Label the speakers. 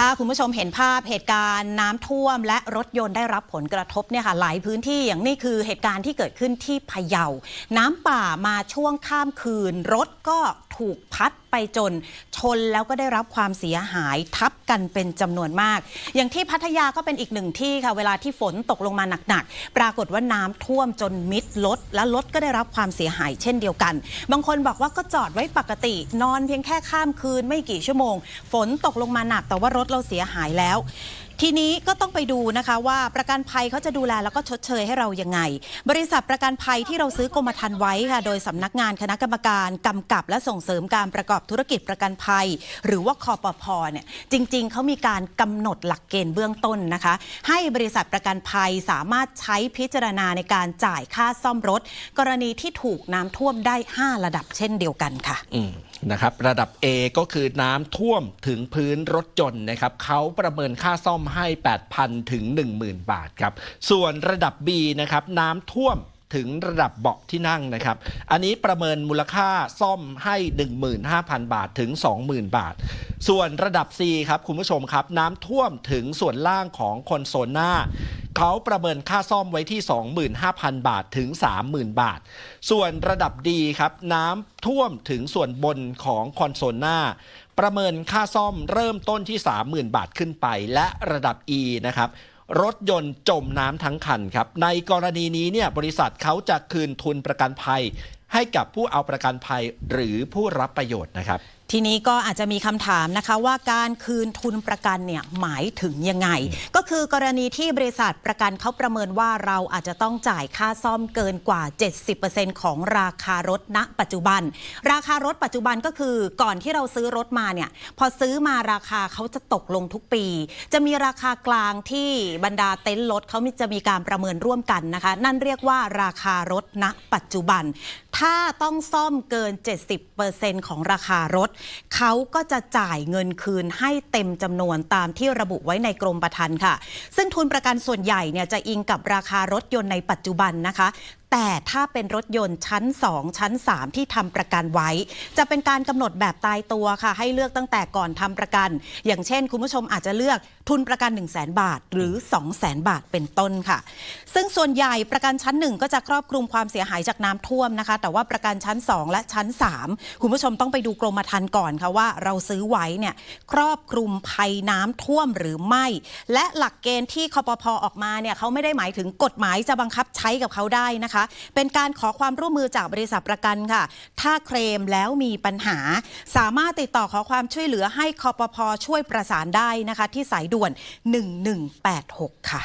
Speaker 1: ถ้าคุณผู้ชมเห็นภาพเหตุการณ์น้ำท่วม และรถยนต์ได้รับผลกระทบเนี่ยค่ะหลายพื้นที่อย่างนี้คือเหตุการณ์ที่เกิดขึ้นที่พะเยา น้ำป่ามาช่วงข้ามคืน รถก็ ถูกพัดไปจน ชนแล้วก็ได้รับความเสียหายทับกันเป็นจำนวนมาก อย่างที่พัทยาก็เป็นอีกหนึ่งที่ค่ะ เวลาที่ฝนตกลงมาหนักๆ ปรากฏว่าน้ำท่วมจนมิดรถและรถก็ได้รับความเสียหายเช่นเดียวกัน บางคนบอกว่าก็จอดไว้ปกติ นอนเพียงแค่ข้ามคืนไม่กี่ชั่วโมง ฝนตกลงมาหนักแต่ว่ารถเราเสียหายแล้วทีนี้ก็ต้องไปดูนะคะว่าประกันภัยเขาจะดูแลแล้วก็ชดเชยให้เรายังไง บริษัทประกันภัยที่เราซื้อกรมธรรม์ไว้ค่ะ โดยสำนักงานคณะกรรมการกำกับ และส่งเสริมการประกอบธุรกิจประกันภัย หรือว่าคอปพเนี่ยจริง ๆเขามีการกำหนดหลักเกณฑ์เบื้องต้นนะคะ ให้บริษัทประกันภัยสามารถใช้พิจารณาในการจ่ายค่าซ่อมรถ กรณีที่ถูกน้ำท่วมได้ 5 ระดับเช่นเดียวกันค่ะ
Speaker 2: นะครับ ระดับ A ก็คือน้ำท่วมถึงพื้นรถยนต์นะครับเขาประเมินค่าซ่อมให้ 8,000 ถึง 10,000 บาทครับ ส่วนระดับ B นะครับน้ำท่วมถึงระดับเบาะที่นั่งนะครับ อันนี้ประเมินมูลค่าซ่อมให้ 15,000 บาทถึง 20,000 บาท ส่วนระดับ C ครับคุณผู้ชมครับ น้ำท่วมถึงส่วนล่างของคอนโซลหน้า เขาประเมินค่าซ่อมไว้ที่ 25,000 บาทถึง 30,000 บาท ส่วนระดับดีครับน้ำท่วมถึงส่วนบนของคอนโซลหน้า ประเมินค่าซ่อมเริ่มต้นที่ 30,000 บาทขึ้นไป และระดับ E นะครับรถยนต์จมน้ำทั้งคันครับ ในกรณีนี้เนี่ยบริษัทเขาจะคืนทุนประกันภัยให้กับผู้เอาประกันภัยหรือผู้รับประโยชน์นะครับ
Speaker 1: ทีนี้ก็อาจจะมีคำถามนะคะว่าการคืนทุนประกันเนี่ยหมายถึงยังไง ก็คือกรณีที่บริษัทประกันเขาประเมินว่าเราอาจจะต้องจ่ายค่าซ่อมเกินกว่า 70%ของราคารถณ ปัจจุบัน ราคารถปัจจุบันก็คือก่อนที่เราซื้อรถมาเนี่ยพอซื้อมาราคาเขาจะตกลงทุกปี จะมีราคากลางที่บรรดาเต็นท์รถเขาจะมีการประเมินร่วมกันนะคะ นั่นเรียกว่าราคารถณ ปัจจุบันถ้าต้องซ่อมเกิน 70%ของราคารถ เขาก็จะจ่ายเงินคืนให้เต็มจำนวนตามที่ระบุไว้ในกรมประทันค่ะ ซึ่งทุนประกันส่วนใหญ่เนี่ยจะอิงกับราคารถยนต์ในปัจจุบันนะคะแต่ถ้าเป็นรถยนต์ชั้น 2 ชั้น 3 ที่ทำประกันไว้ จะเป็นการกำหนดแบบตายตัวค่ะ ให้เลือกตั้งแต่ก่อนทำประกัน อย่างเช่น คุณผู้ชมอาจจะเลือกทุนประกัน 1 0 0 0 0แบาท หรือ 2 0 0 0 0 0 บาทเป็นต้นค่ะ ซึ่งส่วนใหญ่ประกันชั้น 1 ก็จะครอบคลุมความเสียหายจากน้ำท่วมนะคะ แต่ว่าประกันชั้น 2 และชั้น 3 คุณผู้ชมต้องไปดูกรมธรรม์ก่อนค่ะว่าเราซื้อไว้เนี่ยครอบคลุมภัยน้ำท่วมหรือไม่ และหลักเกณฑ์ที่คอปพอออกมาเนี่ยเขาไม่ได้หมายถึงกฎหมายจะบังคับใช้กับเขาได้นะคะเป็นการขอความร่วมมือจากบริษัทประกันค่ะ ถ้าเคลมแล้วมีปัญหา สามารถติดต่อขอความช่วยเหลือให้คอปพอช่วยประสานได้นะคะ ที่สายด่วน 1186 ค่ะ